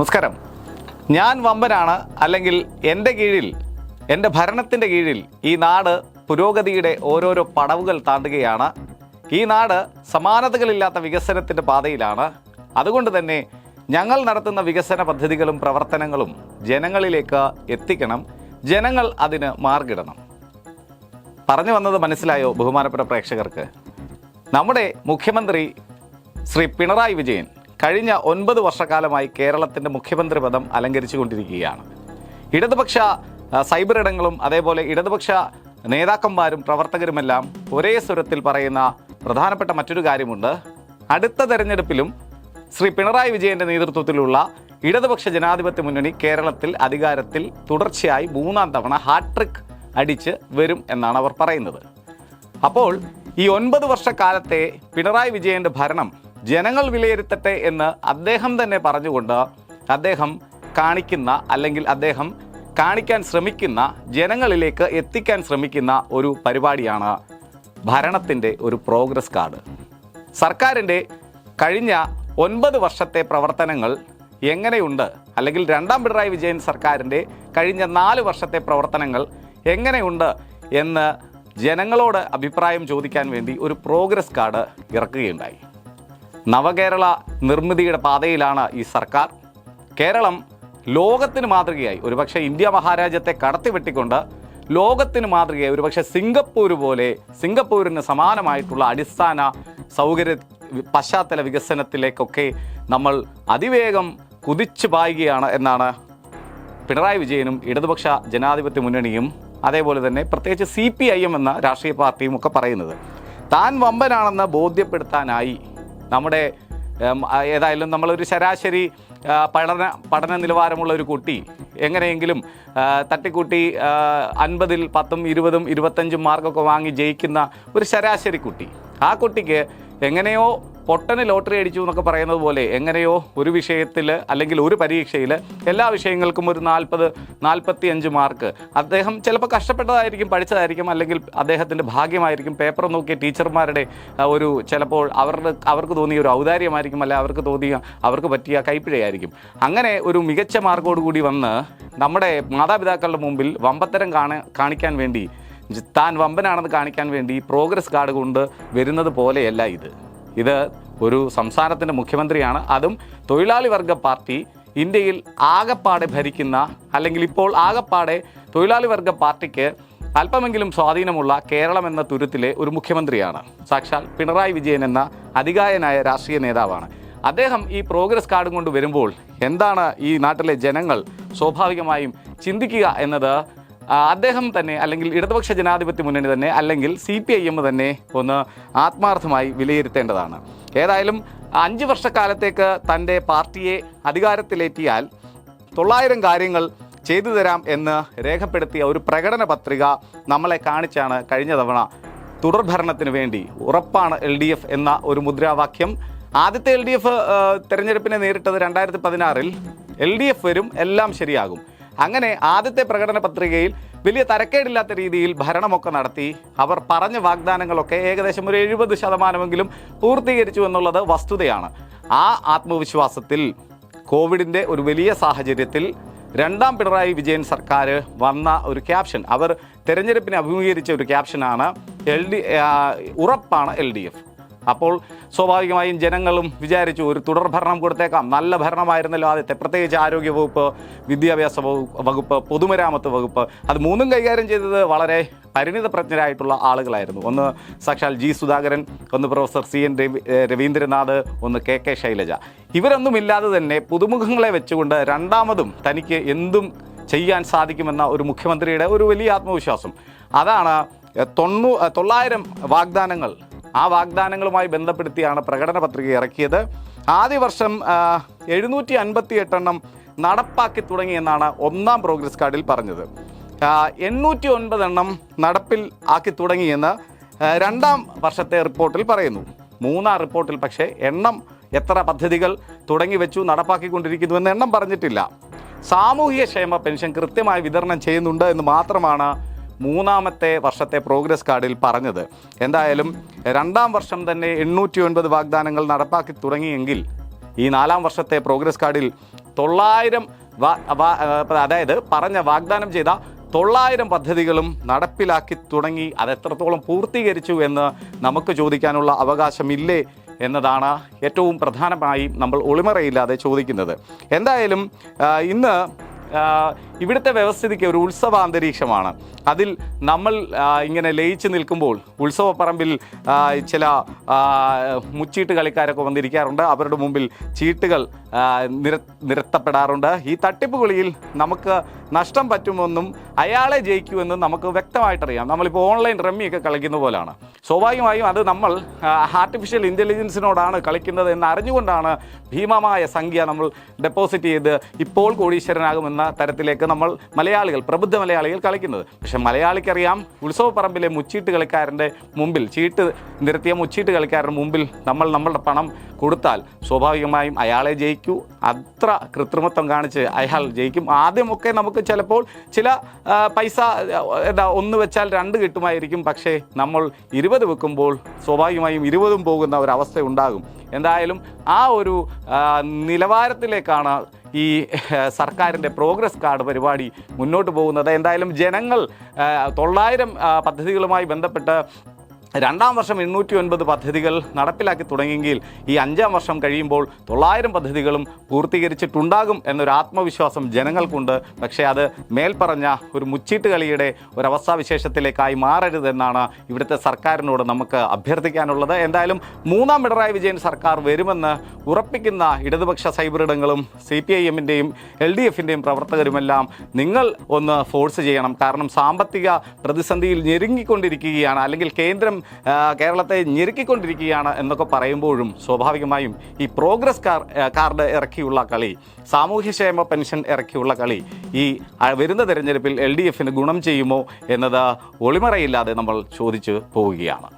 നമസ്കാരം. ഞാൻ വമ്പനാണ് അല്ലെങ്കിൽ എന്റെ കീഴിൽ എന്റെ ഭരണത്തിന്റെ കീഴിൽ ഈ നാട് പുരോഗതിയുടെ ഓരോരോ പടവുകൾ താണ്ടുകയാണ്. ഈ നാട് സമാനതകളില്ലാത്ത വികസനത്തിന്റെ പാതയിലാണ്. അതുകൊണ്ട് തന്നെ ഞങ്ങൾ നടത്തുന്ന വികസന പദ്ധതികളും പ്രവർത്തനങ്ങളും ജനങ്ങളിലേക്ക് എത്തിക്കണം. ജനങ്ങൾ അതിന് മാർഗിടണം. പറഞ്ഞു വന്നത് മനസ്സിലായോ ബഹുമാനപ്പെട്ട പ്രേക്ഷകർക്ക്? നമ്മുടെ മുഖ്യമന്ത്രി ശ്രീ പിണറായി വിജയൻ കഴിഞ്ഞ ഒൻപത് വർഷക്കാലമായി കേരളത്തിന്റെ മുഖ്യമന്ത്രി പദം അലങ്കരിച്ചു കൊണ്ടിരിക്കുകയാണ് ഇടതുപക്ഷ സൈബർ ഇടങ്ങളും അതേപോലെ ഇടതുപക്ഷ നേതാക്കന്മാരും പ്രവർത്തകരുമെല്ലാം ഒരേ സ്വരത്തിൽ പറയുന്ന പ്രധാനപ്പെട്ട മറ്റൊരു കാര്യമുണ്ട്. അടുത്ത തെരഞ്ഞെടുപ്പിലും ശ്രീ പിണറായി വിജയന്റെ നേതൃത്വത്തിലുള്ള ഇടതുപക്ഷ ജനാധിപത്യ മുന്നണി കേരളത്തിൽ അധികാരത്തിൽ തുടർച്ചയായി മൂന്നാം തവണ ഹാട്രിക് അടിച്ച് വരും എന്നാണ് അവർ പറയുന്നത്. അപ്പോൾ ഈ ഒൻപത് വർഷക്കാലത്തെ പിണറായി വിജയന്റെ ഭരണം ജനങ്ങൾ വിലയിരുത്തട്ടെ എന്ന് അദ്ദേഹം തന്നെ പറഞ്ഞുകൊണ്ട് അദ്ദേഹം കാണിക്കുന്ന അല്ലെങ്കിൽ അദ്ദേഹം കാണിക്കാൻ ശ്രമിക്കുന്ന ജനങ്ങളിലേക്ക് എത്തിക്കാൻ ശ്രമിക്കുന്ന ഒരു പരിപാടിയാണ് ഭരണത്തിന്റെ ഒരു പ്രോഗ്രസ് കാർഡ് സർക്കാരിന്റെ കഴിഞ്ഞ ഒൻപത് വർഷത്തെ പ്രവർത്തനങ്ങൾ എങ്ങനെയുണ്ട്? അല്ലെങ്കിൽ രണ്ടാം പിണറായി വിജയൻ സർക്കാരിന്റെ കഴിഞ്ഞ നാല് വർഷത്തെ പ്രവർത്തനങ്ങൾ എങ്ങനെയുണ്ട് എന്ന് ജനങ്ങളോട് അഭിപ്രായം ചോദിക്കാൻ വേണ്ടി ഒരു പ്രോഗ്രസ് കാർഡ് ഇറക്കുകയുണ്ടായി. നവകേരള നിർമ്മിതിയുടെ പാതയിലാണ് ഈ സർക്കാർ. കേരളം ലോകത്തിന് മാതൃകയായി ഒരുപക്ഷെ ഇന്ത്യ മഹാരാജ്യത്തെ കടത്തിവെട്ടിക്കൊണ്ട് ലോകത്തിന് മാതൃകയായി ഒരുപക്ഷെ സിംഗപ്പൂർ പോലെ സിംഗപ്പൂരിന് സമാനമായിട്ടുള്ള അടിസ്ഥാന സൗകര്യ പശ്ചാത്തല വികസനത്തിലേക്കൊക്കെ നമ്മൾ അതിവേഗം കുതിച്ചു പായുകയാണ് എന്നാണ് പിണറായി വിജയനും ഇടതുപക്ഷ ജനാധിപത്യ മുന്നണിയും അതേപോലെ തന്നെ പ്രത്യേകിച്ച് സി പി ഐ എം എന്ന രാഷ്ട്രീയ പാർട്ടിയും ഒക്കെ പറയുന്നത്. താൻ വമ്പനാണെന്ന് ബോധ്യപ്പെടുത്താനായി നമ്മുടെ ഏതായാലും നമ്മളൊരു ശരാശരി പഠന പഠന നിലവാരമുള്ള ഒരു കുട്ടി. എങ്ങനെയെങ്കിലും തട്ടിക്കൂട്ടി അൻപതിൽ പത്തും ഇരുപതും ഇരുപത്തഞ്ചും മാർക്കൊക്കെ വാങ്ങി ജയിക്കുന്ന ഒരു ശരാശരി കുട്ടി. ആ കുട്ടിക്ക് എങ്ങനെയോ പൊട്ടന് ലോട്ടറി അടിച്ചു എന്നൊക്കെ പറയുന്നത് പോലെ എങ്ങനെയോ ഒരു വിഷയത്തിൽ അല്ലെങ്കിൽ ഒരു പരീക്ഷയിൽ എല്ലാ വിഷയങ്ങൾക്കും ഒരു നാൽപ്പത് നാൽപ്പത്തി അഞ്ച് മാർക്ക്. അദ്ദേഹം ചിലപ്പോൾ കഷ്ടപ്പെട്ടതായിരിക്കും പഠിച്ചതായിരിക്കും അല്ലെങ്കിൽ അദ്ദേഹത്തിന്റെ ഭാഗ്യമായിരിക്കും. പേപ്പർ നോക്കിയ ടീച്ചർമാരുടെ ഒരു ചിലപ്പോൾ അവരുടെ അവർക്ക് തോന്നിയ ഒരു ഔദാര്യമായിരിക്കും അല്ലെ അവർക്ക് തോന്നിയ അവർക്ക് പറ്റിയ കൈപ്പിഴയായിരിക്കും. അങ്ങനെ ഒരു മികച്ച മാർക്കോട് കൂടി വന്ന് നമ്മുടെ മാതാപിതാക്കളുടെ മുമ്പിൽ വമ്പത്തരം കാണ കാണിക്കാൻ വേണ്ടി താൻ വമ്പനാണെന്ന് കാണിക്കാൻ വേണ്ടി പ്രോഗ്രസ് കാർഡ് കൊണ്ട് വരുന്നത് പോലെയല്ല ഇത്. ഇത് ഒരു സംസ്ഥാനത്തിന്റെ മുഖ്യമന്ത്രിയാണ്. അതും തൊഴിലാളി വർഗ പാർട്ടി ഇന്ത്യയിൽ ആകപ്പാടെ ഭരിക്കുന്ന അല്ലെങ്കിൽ ഇപ്പോൾ ആകപ്പാടെ തൊഴിലാളി വർഗ പാർട്ടിക്ക് അല്പമെങ്കിലും സ്വാധീനമുള്ള കേരളം എന്ന തുരുത്തിലെ ഒരു മുഖ്യമന്ത്രിയാണ്. സാക്ഷാൽ പിണറായി വിജയൻ എന്ന അധികായനായ രാഷ്ട്രീയ നേതാവാണ്. അദ്ദേഹം ഈ പ്രോഗ്രസ് കാർഡും കൊണ്ട് വരുമ്പോൾ എന്താണ് ഈ നാട്ടിലെ ജനങ്ങൾ സ്വാഭാവികമായും ചിന്തിക്കുക എന്നത് അദ്ദേഹം തന്നെ അല്ലെങ്കിൽ ഇടതുപക്ഷ ജനാധിപത്യ മുന്നണി തന്നെ അല്ലെങ്കിൽ സി പി ഐ എം തന്നെ ഒന്ന് ആത്മാർത്ഥമായി വിലയിരുത്തേണ്ടതാണ്. ഏതായാലും അഞ്ച് വർഷക്കാലത്തേക്ക് തന്റെ പാർട്ടിയെ അധികാരത്തിലേറ്റിയാൽ തൊള്ളായിരം കാര്യങ്ങൾ ചെയ്തു തരാം എന്ന് രേഖപ്പെടുത്തിയ ഒരു പ്രകടന പത്രിക നമ്മളെ കാണിച്ചാണ് കഴിഞ്ഞ തവണ തുടർഭരണത്തിന് വേണ്ടി ഉറപ്പാണ് എൽ ഡി എഫ് എന്ന ഒരു മുദ്രാവാക്യം. ആദ്യത്തെ എൽ ഡി എഫ് തെരഞ്ഞെടുപ്പിനെ നേരിട്ടത് രണ്ടായിരത്തി പതിനാറിൽ. എൽ ഡി എഫ് വരും എല്ലാം ശരിയാകും. അങ്ങനെ ആദ്യത്തെ പ്രകടന പത്രികയിൽ വലിയ തരക്കേടില്ലാത്ത രീതിയിൽ ഭരണമൊക്കെ നടത്തി അവർ പറഞ്ഞ വാഗ്ദാനങ്ങളൊക്കെ ഏകദേശം ഒരു എഴുപത് ശതമാനമെങ്കിലും പൂർത്തീകരിച്ചു എന്നുള്ളത് വസ്തുതയാണ്. ആ ആത്മവിശ്വാസത്തിൽ കോവിഡിന്റെ ഒരു വലിയ സാഹചര്യത്തിൽ രണ്ടാം പിണറായി വിജയൻ സർക്കാർ വന്ന ഒരു ക്യാപ്ഷൻ അവർ തെരഞ്ഞെടുപ്പിനെ അഭിമുഖീകരിച്ച ഒരു ക്യാപ്ഷനാണ് എൽ ഡി ഉറപ്പാണ് എൽ ഡി എഫ്. അപ്പോൾ സ്വാഭാവികമായും ജനങ്ങളും വിചാരിച്ചു ഒരു തുടർ ഭരണം കൊടുത്തേക്കാം. നല്ല ഭരണമായിരുന്നല്ലോ ആദ്യത്തെ. പ്രത്യേകിച്ച് ആരോഗ്യ വകുപ്പ് വിദ്യാഭ്യാസ വകുപ്പ് പൊതുമരാമത്ത് വകുപ്പ്. അത് മൂന്നും കൈകാര്യം ചെയ്തത് വളരെ പരിണിതപ്രജ്ഞരായിട്ടുള്ള ആളുകളായിരുന്നു. ഒന്ന് സാക്ഷാൽ ജി സുധാകരൻ ഒന്ന് professor C N Ravi Raveendranath ഒന്ന് കെ കെ ശൈലജ. ഇവരൊന്നുമില്ലാതെ തന്നെ പുതുമുഖങ്ങളെ വെച്ചുകൊണ്ട് രണ്ടാമതും തനിക്ക് എന്തും ചെയ്യാൻ സാധിക്കുമെന്ന ഒരു മുഖ്യമന്ത്രിയുടെ ഒരു വലിയ ആത്മവിശ്വാസം. അതാണ് തൊണ്ണൂ തൊള്ളായിരം വാഗ്ദാനങ്ങൾ ആ വാഗ്ദാനങ്ങളുമായി ബന്ധപ്പെടുത്തിയാണ് പ്രകടന പത്രിക ഇറക്കിയത്. ആദ്യ വർഷം എഴുന്നൂറ്റി അൻപത്തി എട്ടെണ്ണം നടപ്പാക്കി തുടങ്ങിയെന്നാണ് ഒന്നാം പ്രോഗ്രസ് കാർഡിൽ പറഞ്ഞത്. എണ്ണൂറ്റി ഒൻപതെണ്ണം നടപ്പിൽ ആക്കി തുടങ്ങിയെന്ന് രണ്ടാം വർഷത്തെ റിപ്പോർട്ടിൽ പറയുന്നു. മൂന്നാം റിപ്പോർട്ടിൽ പക്ഷേ എണ്ണം എത്ര പദ്ധതികൾ തുടങ്ങി വെച്ചു നടപ്പാക്കിക്കൊണ്ടിരിക്കുന്നു എന്ന് എണ്ണം പറഞ്ഞിട്ടില്ല. സാമൂഹിക ക്ഷേമ പെൻഷൻ കൃത്യമായി വിതരണം ചെയ്യുന്നുണ്ട് എന്ന് മാത്രമാണ് മൂന്നാമത്തെ വർഷത്തെ പ്രോഗ്രസ് കാർഡിൽ പറഞ്ഞത്. എന്തായാലും രണ്ടാം വർഷം തന്നെ എണ്ണൂറ്റി ഒൻപത് വാഗ്ദാനങ്ങൾ നടപ്പാക്കി തുടങ്ങിയെങ്കിൽ ഈ നാലാം വർഷത്തെ പ്രോഗ്രസ് കാർഡിൽ തൊള്ളായിരം അതായത് പറഞ്ഞ വാഗ്ദാനം ചെയ്ത തൊള്ളായിരം പദ്ധതികളും നടപ്പിലാക്കി തുടങ്ങി അതെത്രത്തോളം പൂർത്തീകരിച്ചു എന്ന് നമുക്ക് ചോദിക്കാനുള്ള അവകാശമില്ലേ എന്നതാണ് ഏറ്റവും പ്രധാനമായി നമ്മൾ ഒളിമറയില്ലാതെ ചോദിക്കുന്നത്. എന്തായാലും ഇന്ന് ഇവിടുത്തെ വ്യവസ്ഥിതിക്ക് ഒരു ഉത്സവാന്തരീക്ഷമാണ് അതിൽ നമ്മൾ ഇങ്ങനെ ലയിച്ചു നിൽക്കുമ്പോൾ ഉത്സവപ്പറമ്പിൽ ചില മുച്ചീട്ട് കളിക്കാരൊക്കെ വന്നിരിക്കാറുണ്ട്. അവരുടെ മുമ്പിൽ ചീട്ടുകൾ നിര നിരത്തപ്പെടാറുണ്ട്. ഈ തട്ടിപ്പ് കളിയിൽ നമുക്ക് നഷ്ടം പറ്റുമെന്നും അയാളെ ജയിക്കുമെന്നും നമുക്ക് വ്യക്തമായിട്ടറിയാം. നമ്മളിപ്പോൾ ഓൺലൈൻ റമ്മിയൊക്കെ കളിക്കുന്ന പോലെയാണ് സ്വാഭാവികമായും അത് നമ്മൾ ആർട്ടിഫിഷ്യൽ ഇന്റലിജൻസിനോടാണ് കളിക്കുന്നത് എന്ന് അറിഞ്ഞുകൊണ്ടാണ് ഭീമമായ സംഖ്യ നമ്മൾ ഡെപ്പോസിറ്റ് ചെയ്ത് ഇപ്പോൾ കോടീശ്വരനാകുമെന്ന തരത്തിലേക്ക് നമ്മൾ മലയാളികൾ പ്രബുദ്ധ മലയാളികൾ കളിക്കുന്നത്. പക്ഷെ മലയാളിക്കറിയാം ഉത്സവപ്പറമ്പിലെ മുച്ചീട്ട് കളിക്കാരന്റെ മുമ്പിൽ ചീട്ട് നിരത്തിയ മുച്ചീട്ട് കളിക്കാരന്റെ മുമ്പിൽ നമ്മൾ നമ്മളുടെ പണം കൊടുത്താൽ സ്വാഭാവികമായും അയാളെ ജയിക്കൂ. അത്ര കൃത്രിമത്വം കാണിച്ച് അയാൾ ജയിക്കും. ആദ്യമൊക്കെ നമുക്ക് ചിലപ്പോൾ ചില പൈസ എന്താ ഒന്ന് വെച്ചാൽ രണ്ട് കിട്ടുമായിരിക്കും. പക്ഷേ നമ്മൾ ഇരുപത് വെക്കുമ്പോൾ സ്വാഭാവികമായും ഇരുപതും പോകുന്ന ഒരവസ്ഥ ഉണ്ടാകും. എന്തായാലും ആ ഒരു നിലവാരത്തിലേക്കാണ് ഈ സർക്കാരിന്റെ പ്രോഗ്രസ് കാർഡ് പരിപാടി മുന്നോട്ട് പോകുന്നത്. എന്തായാലും ജനങ്ങൾ തൊള്ളായിരം പദ്ധതികളുമായി ബന്ധപ്പെട്ട് രണ്ടാം വർഷം എണ്ണൂറ്റി ഒൻപത് പദ്ധതികൾ നടപ്പിലാക്കി തുടങ്ങിയെങ്കിൽ ഈ അഞ്ചാം വർഷം കഴിയുമ്പോൾ തൊള്ളായിരം പദ്ധതികളും പൂർത്തീകരിച്ചിട്ടുണ്ടാകും എന്നൊരു ആത്മവിശ്വാസം ജനങ്ങൾക്കുണ്ട്. പക്ഷേ അത് മേൽപ്പറഞ്ഞ ഒരു മുച്ചീട്ട് കളിയുടെ ഒരവസ്ഥാവിശേഷത്തിലേക്കായി മാറരുതെന്നാണ് ഇവിടുത്തെ സർക്കാരിനോട് നമുക്ക് അഭ്യർത്ഥിക്കാനുള്ളത്. എന്തായാലും മൂന്നാം പിണറായി വിജയൻ സർക്കാർ വരുമെന്ന് ഉറപ്പിക്കുന്ന ഇടതുപക്ഷ സൈബറിടങ്ങളും സി പി ഐ എമ്മിന്റെയും എൽ ഡി എഫിന്റെയും പ്രവർത്തകരുമെല്ലാം നിങ്ങൾ ഒന്ന് ഫോഴ്സ് ചെയ്യണം. കാരണം സാമ്പത്തിക പ്രതിസന്ധിയിൽ ഞെരുങ്ങിക്കൊണ്ടിരിക്കുകയാണ്. അല്ലെങ്കിൽ കേന്ദ്രം കേരളത്തെ ഞെരുക്കിക്കൊണ്ടിരിക്കുകയാണ് എന്നൊക്കെ പറയുമ്പോഴും സ്വാഭാവികമായും ഈ പ്രോഗ്രസ് കാർ കാർഡ് ഇറക്കിയുള്ള കളി സാമൂഹ്യക്ഷേമ പെൻഷൻ ഇറക്കിയുള്ള കളി ഈ വരുന്ന തെരഞ്ഞെടുപ്പിൽ എൽ ഡി എഫിന് ഗുണം ചെയ്യുമോ എന്നത് ഒളിമറയില്ലാതെ നമ്മൾ ചോദിച്ചു പോവുകയാണ്.